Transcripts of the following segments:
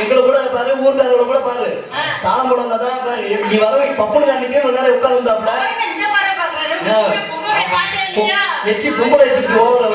எங்களை கூட பாரு ஊருக்காரங்களை கூட பாரு. தாளம்பழம் தான் நீ வர பப்புனு காண்டிக்கே ஒரு நேரம் உட்கார்ந்தாப்ல வச்சு பொம்பளை வச்சு போகல.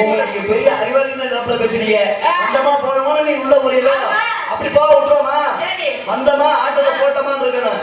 உங்களுக்கு பெரிய அறிவாளின்னு நம்மள பேசுறீங்க? வந்தமா போனோமா நீ உள்ள முடியல அப்படி போக விட்டுறோமா வந்தமா ஆட்டோல போட்டோமான்னு இருக்கணும்.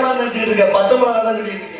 மிளகா நினைச்சிட்டு இருக்க பச்சை மிளகா தான் நினைச்சிட்டு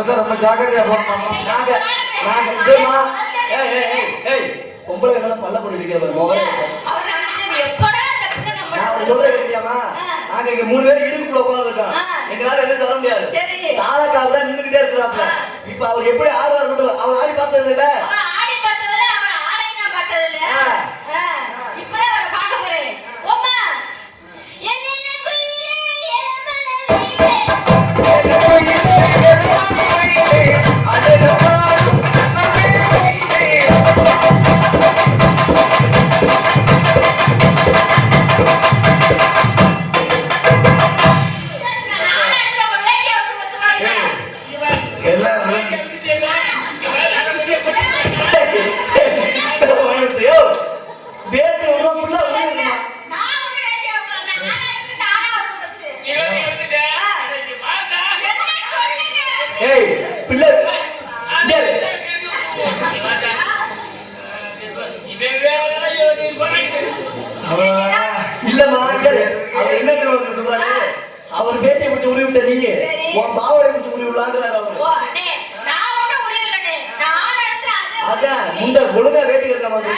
மச்சான் ரொம்ப ஜாக்கிரதையா போகணும் நாங்க நாங்க இதேமா ஏய் ஏய் ஏய் பொம்பளை என்ன பல்ல போட்டு பிள்ளை நம்ம நான் சொல்றேன் கேட்டியாமா நாங்க இங்க மூணு பேர் இடுப்புக்குள்ள உட்காந்துருக்கோம். எங்களால எதுவும் சொல்ல முடியாது. சரி. தாளக்கால நின்னுகிட்டே இருக்கிறாப்ல ஆ. இப்ப அவர் எப்படி ஆடுவார் மட்டும் அவர் ஆடி பார்த்தது இல்ல ஆடி பார்த்ததுல அவர் ஆடை நான் பார்த்ததில்ல. ஆ. பிள்ளை. இல்லம்மா. அவர் என்ன சொல்றாரு அவர் வேட்டையை பிடிச்சி உருவி விட்ட நீ. உன் பாவடை பிடிச்சி உருவி விடலாங்கிறாரு அவரு அதான் முண்டை ஒழுங்கா வேட்டுக்கு இருக்க மாதிரி.